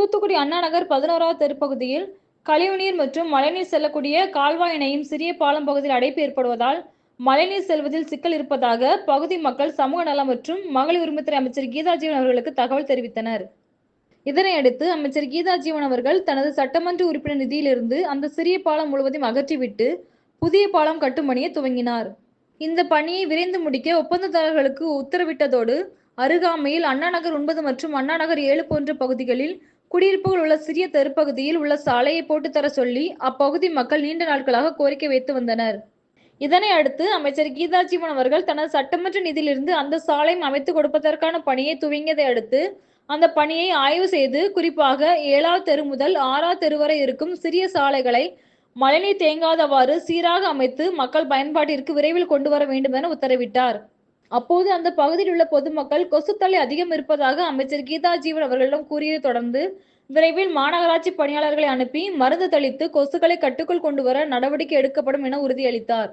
தூத்துக்குடி அண்ணா நகர் பதினோராவது தெருப்பகுதியில் கழிவுநீர் மற்றும் மழைநீர் செல்லக்கூடிய கால்வாய் இணையும் சிறிய பாலம் பகுதியில் அடைப்பு ஏற்படுவதால் மழைநீர் செல்வதில் சிக்கல் இருப்பதாக பகுதி மக்கள் சமூக நலம் மற்றும் மகளிர் உரிமைத்துறை அமைச்சர் கீதா ஜீவன் அவர்களுக்கு தகவல் தெரிவித்தனர். இதனையடுத்து அமைச்சர் கீதா ஜீவன் அவர்கள் தனது சட்டமன்ற உறுப்பினர் நிதியிலிருந்து அந்த சிறிய பாலம் முழுவதையும் அகற்றிவிட்டு புதிய பாலம் கட்டும் பணியை துவங்கினார். இந்த பணியை விரைந்து முடிக்க ஒப்பந்ததாரர்களுக்கு உத்தரவிட்டதோடு அருகாமையில் அண்ணா நகர் ஒன்பது மற்றும் அண்ணா நகர் ஏழு போன்ற பகுதிகளில் குடியிருப்புகள் உள்ள சிறிய தெருப்பகுதியில் உள்ள சாலையை போட்டு தர சொல்லி அப்பகுதி மக்கள் நீண்ட நாட்களாக கோரிக்கை வைத்து வந்தனர். இதனை அடுத்து அமைச்சர் கீதா ஜீவன் அவர்கள் தனது சட்டமன்ற நிதியிலிருந்து அந்த சாலையும் அமைத்து கொடுப்பதற்கான பணியை துவங்கியதை அடுத்து அந்த பணியை ஆய்வு செய்து குறிப்பாக ஏழாவது தெரு முதல் ஆறாவது தெரு வரை இருக்கும் சிறிய சாலைகளை மழைநீர் தேங்காதவாறு சீராக அமைத்து மக்கள் பயன்பாட்டிற்கு விரைவில் கொண்டு வர வேண்டும் என உத்தரவிட்டார். அப்போது அந்த பகுதியில் உள்ள பொதுமக்கள் கொசுத்தலை அதிகம் இருப்பதாக அமைச்சர் கீதா ஜீவன் அவர்களிடம் கூறியதை தொடர்ந்து விரைவில் மாநகராட்சி பணியாளர்களை அனுப்பி மருந்து தெளித்து கொசுக்களை கட்டுக்குள் கொண்டு வர நடவடிக்கை எடுக்கப்படும் என உறுதியளித்தார்.